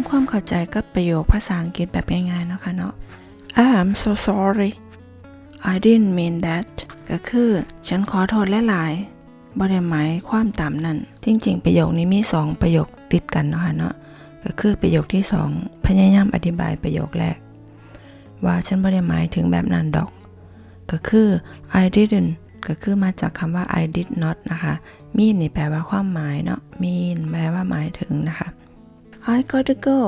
ำความเข้าใจกับประโยคภาษาอังกฤษแบบง่ายๆนะคะเนาะ I'm so sorry I didn't mean that ก็คือ ฉันขอโทษหลายๆบ่ได้หมายความตามนั้น จริงๆ ประโยคนี้มี 2 ประโยคติดกันเนาะค่ะเนาะ ก็คือประโยคที่ 2 พยายามอธิบายประโยคแรก ว่าฉันบ่ได้หมายถึงแบบนั้นดอก ก็คือ I didn't ก็คือมาจากคำว่า I did not นะคะ mean นี่แปลว่าความหมายเนาะ mean แปลว่าหมายถึงนะคะ I gotta go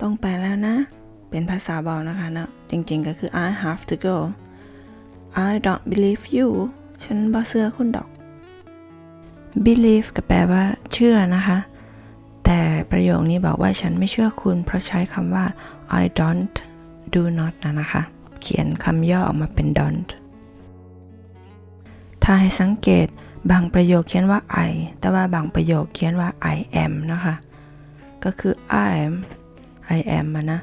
ต้องไปแล้วนะ เป็นภาษาบอกนะคะนะ จริงๆก็คือ I have to go I don't believe you ฉันบ่เชื่อคุณดอก believe ก็แปลว่า เชื่อนะคะ แต่ประโยคนี้บอกว่าฉันไม่เชื่อคุณ เพราะใช้คำว่า I don't do not นะนะคะ เขียนคำย่อออกมาเป็น don't ถ้าให้สังเกตบางประโยคเขียนว่า I แต่ว่าบางประโยคเขียนว่า I am นะคะ ก็คือ I am I am นะ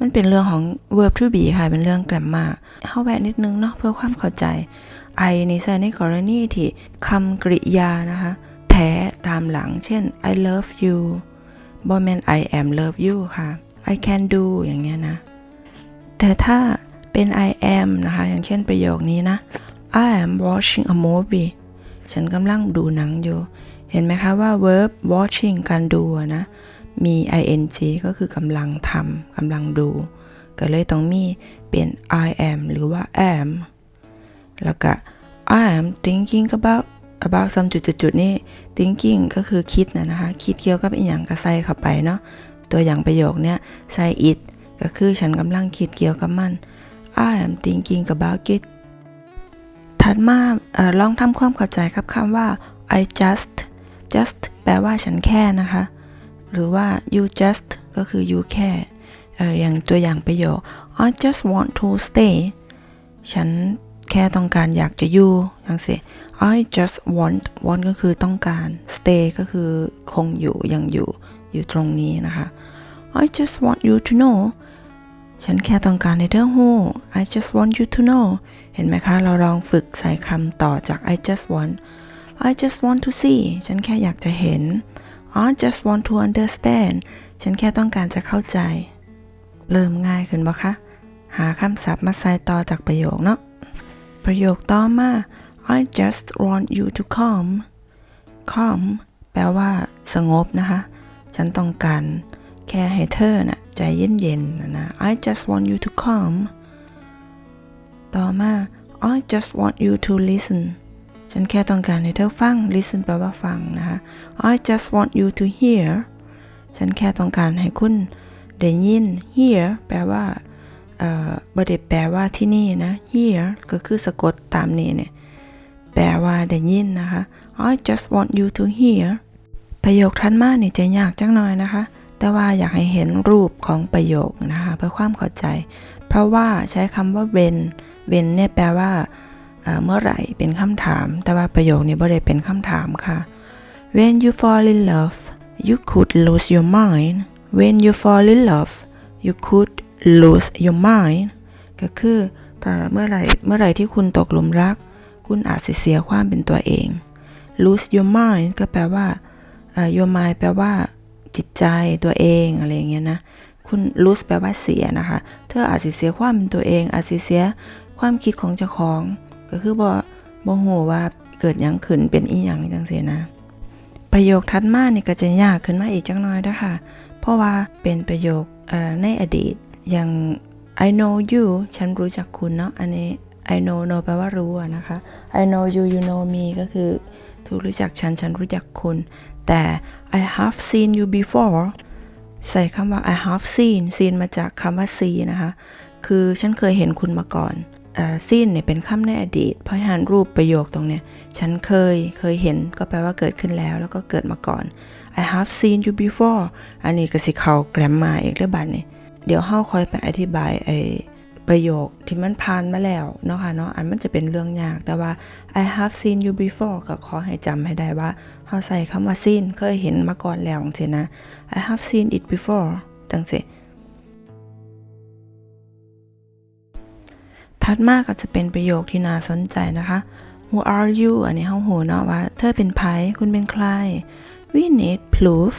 มันเป็นเรื่องของ verb to be ค่ะ เป็นเรื่องแกรมมาเข้าแวะนิดนึงเนาะเพื่อความเข้าใจ I นี่ใช้ในกรณีที่คำกริยานะคะ แท้ตามหลัง เช่น I love you บ่แมน I am love you ค่ะ I can do อย่างเงี้ยนะ แต่ถ้าเป็น I am นะคะ อย่างเช่นประโยคนี้นะ I am watching a movie ฉันกำลังดูหนังอยู่ เห็นไหมคะว่า verb watching การดูนะ มี ing ก็คือกำลังทำกำลังดู ก็เลยต้องมีเป็น I am หรือว่า am แล้วก็ I am thinking about about some จุดๆนี่ thinking ก็คือคิดนะนะคะ คิดเกี่ยวกับอีหยังก็ใส่เข้าไปเนาะ ตัวอย่างประโยคเนี้ยใส่ it ก็คือฉันกำลังคิดเกี่ยวกับมัน I am thinking about it ถัดมาอลองทำความเข้าใจกับคำว่า I just just แปลว่าฉันแค่นะคะ หรือว่า you just ก็คือ you แค่อย่างตัวอย่างประโยค I just want to stay ฉันแค่ต้องการอยากจะอยู่อย่างสิ I just want want ก็คือต้องการ stay ก็คือคงอยู่ยังอยู่อยู่ตรงนี้นะคะ I just want you to know ฉันแค่ต้องการในเธอหู้ I just want you to know เห็นไหมคะ เราลองฝึกใส่คำต่อจาก I just want I just want to see ฉันแค่อยากจะเห็น I just want to understand ฉันแค่ต้องการจะเข้าใจ เริ่มง่ายขึ้นบ่คะ หาคำศัพท์มาใส่ต่อจากประโยคเนาะ ประโยคต่อมา I just want you to calm calm แปลว่า สงบนะคะ ฉันต้องการแค่ให้เธอนะ่ะใจเย็นๆนะนะ I just want you to calm ต่อมา I just want you to listen ฉันแค่ต้องการให้เธอฟัง listen แปลว่าฟังนะคะ I just want you to hear ฉันแค่ต้องการให้คุณได้ยิน hear แปลว่าเอ่อบ่ได้แปลว่าที่นี่นะ hear ก็คือสะกดตามนี้เนี่ย แปลว่าได้ยินนะคะ I just want you to hear ประโยคทันมานี่จะยากจังหน่อยนะคะ แต่ว่าอยากให้เห็นรูปของประโยคนะคะเพื่อความเข้าใจ เพราะว่าใช้คำว่า when when เนี่ยแปลว่า เมื่อไหร่เป็นคำถาม แต่ว่าประโยคนี้บ่ได้เป็นคำถามค่ะ when you fall in love you could lose your mind when you fall in love you could lose your mind ก็คือถ้าเมื่อไหร่เมื่อไหร่ที่คุณตกหลุมรัก คุณอาจเสียความเป็นตัวเอง lose your mind ก็แปลว่า your mind แปลว่า จิตใจตัวเองอะไรอย่างเงี้ยนะคุณ lose แปลว่าเสียนะคะ เธออาจเสียความเป็นตัวเอง อาจเสียความคิดของเจ้าของ ก็คือบ่บ่ฮู้ว่าเกิดหยังขึ้นเป็นอีหยังจังซี่นะ ประโยคถัดมานี่ก็จะยากขึ้นมาอีกจังน้อยนะคะเพราะว่าเป็นประโยคในอดีตอย่าง I know you ฉันรู้จักคุณเนาะอันนี้ I know know แปลว่ารู้นะคะ I know you you know me ก็คือถูกรู้จักฉัน ฉันรู้จักคุณ แต่ I have seen you before ใส่คำว่า I have seen seen มาจากคำว่า see นะคะ คือฉันเคยเห็นคุณมาก่อน เอ่อ seen เนี่ยเป็นคำในอดีต เพราะฉะนั้นรูปประโยคตรงเนี้ยฉันเคยเคยเห็นก็แปลว่าเกิดขึ้นแล้ว แล้วก็เกิดมาก่อน I have seen you before อันนี้ก็สิเขาแกรมมาอีกเรื่องบัดนี่ยเดี๋ยวเฮาคอยไปอธิบายไอประโยคที่มันผ่านมาแล้วเนาะค่ะเนาะอันมันจะเป็นเรื่องยาก แต่ว่า I have seen you before ก็ขอให้จำให้ได้ว่าเฮาใส่คำว่า seen เคยเห็นมาก่อนแล้วจังซี่นะ I have seen it before จังซี่ ถัดมาก็จะเป็นประโยคที่น่าสนใจนะคะ Who are you อันนี้เฮาหูเนาะว่า เธอเป็นไผคุณเป็นใคร We need proof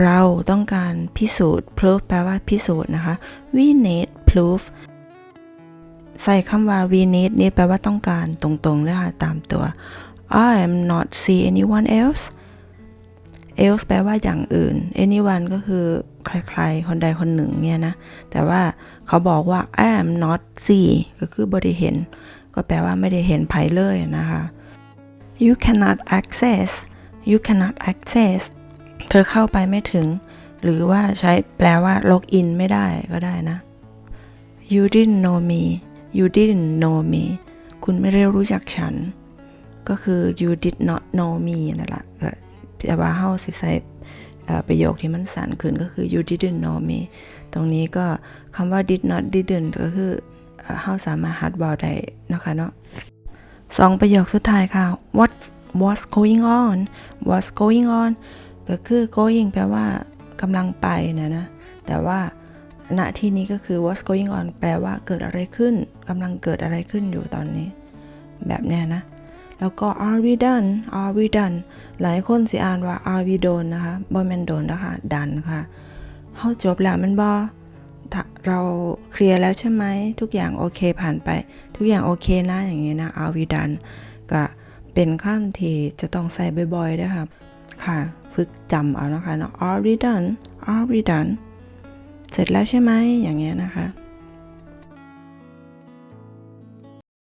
เราต้องการพิสูจน์ proof แปลว่าพิสูจน์นะคะ we need proof ใส่คำว่า we need นี่แปลว่าต้องการตรงๆเลยค่ะ ตามตัว I am not see anyone else else แปลว่าอย่างอื่น anyone ก็คือ ใครๆ คนใดคนหนึ่งเนี่ยนะ แต่ว่าเขาบอกว่า I'm not see ก็คือบ่ได้เห็น ก็แปลว่าไม่ได้เห็นไผเลยนะคะ you cannot access you cannot access เธอเข้าไปไม่ถึง หรือว่าใช้แปลว่า log in ไม่ได้ก็ได้นะ you didn't know me you didn't know me คุณไม่ได้รู้จักฉัน ก็คือ you did not know me นั่นแหละแต่ว่าเฮาสิใส่ ประโยคที่มันสั้นขึ้นก็คือ you didn't know me ตรงนี้ก็คำว่า did not didn't ก็คือเอ่อเฮาสามารถฮัดเบาได้นะคะเนาะสองประโยคสุดท้ายค่ะ what what's going on what's going on ก็คือ going แปลว่ากำลังไปนะนะ แต่ว่าณที่นี้ก็คือ what's going on แปลว่าเกิดอะไรขึ้นกำลังเกิดอะไรขึ้นอยู่ตอนนี้ แบบเนี้ยนะ แล้วก็ are we done are we done หลายคนสิอ่านว่า are we done นะคะบ่แม่นโดนนะคะดันค่ะเฮาจบแล้วมันบ่เราเคลียร์แล้วใช่ไหมทุกอย่างโอเคผ่านไป ทุกอย่างโอเคนะอย่างนี้นะ are we done ก็เป็นคำที่จะต้องใส่บ่อยๆด้วยค่ะค่ะ ฝึกจำเอานะคะเนาะ are we done are we done เสร็จแล้วใช่ไหมอย่างเงี้ยนะคะ